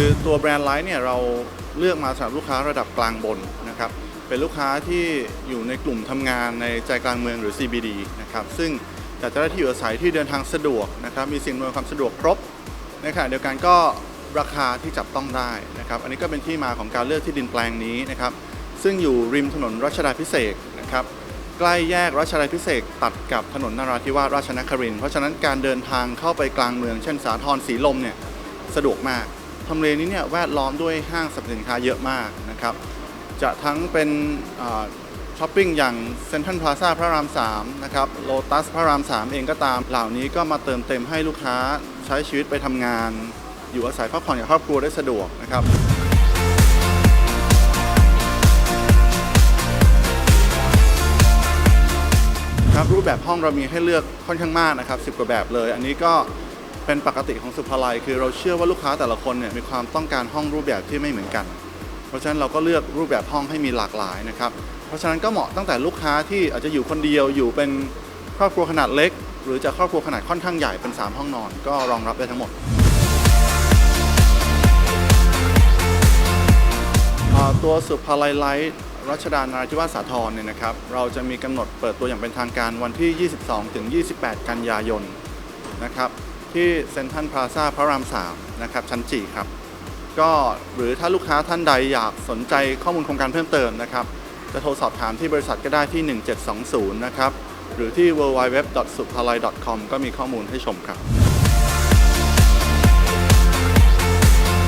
คือตัวแบรนด์ไลท์เนี่ยเราเลือกมาสำหรับลูกค้าระดับกลางบนนะครับเป็นลูกค้าที่อยู่ในกลุ่มทำงานในใจกลางเมืองหรือ CBD นะครับซึ่งอยากจะได้ที่อยู่อาศัยที่เดินทางสะดวกนะครับมีสิ่งอำนวยความสะดวกครบในขณะเดียวกันก็ราคาที่จับต้องได้นะครับอันนี้ก็เป็นที่มาของการเลือกที่ดินแปลงนี้นะครับซึ่งอยู่ริมถนนรัชดาพิเศษนะครับใกล้แยกรัชดาพิเศษตัดกับถนนนราธิวาสราชนครินทร์เพราะฉะนั้นการเดินทางเข้าไปกลางเมือง เช่นสาทรสีลมเนี่ยสะดวกมาก ทำเลนี้เนี่ยแวดล้อมด้วยห้างสรรพสินค้าเยอะมากนะครับ จะทั้งเป็นช้อปปิ้งอย่างเซ็นทรัลพลาซาพระราม3นะครับโลตัสพระราม 3 เองก็ตาม เหล่านี้ก็มาเติมเต็มให้ลูกค้าใช้ชีวิตไปทำงาน อยู่อาศัยพักผ่อนกับครอบครัวได้สะดวกนะครับครับรูปแบบห้องเรามีให้เลือกค่อนข้างมากนะครับ 10 กว่าแบบเลย อันนี้ก็ เป็นปกติของสุภาลัย คือเราเชื่อว่าลูกค้าแต่ละคนเนี่ยมีความต้องการห้องรูปแบบที่ไม่เหมือนกัน เพราะฉะนั้นเราก็เลือกรูปแบบห้องให้มีหลากหลายนะครับ เพราะฉะนั้นก็เหมาะตั้งแต่ลูกค้าที่อาจจะอยู่คนเดียวอยู่เป็นครอบครัวขนาดเล็ก หรือจะครอบครัวขนาดค่อนข้างใหญ่เป็น 3 ห้องนอน ก็รองรับได้ทั้งหมดตัวสุภาลัยไลท์รัชดานาราธิวาสสาทรเนี่ยนะครับเราจะมีกำหนดเปิดตัวอย่างเป็นทางการวันที่ 22-28 กันยายนนะครับ ที่เซ็นทรัลพลาซาพระราม3นะครับชั้นจีครับก็หรือถ้าลูกค้าท่านใดอยากสนใจข้อมูลโครงการเพิ่มเติมนะครับ จะโทรสอบถามที่บริษัทก็ได้ที่ 1720 นะครับ หรือที่ www.supalai.com ก็มีข้อมูลให้ชมครับ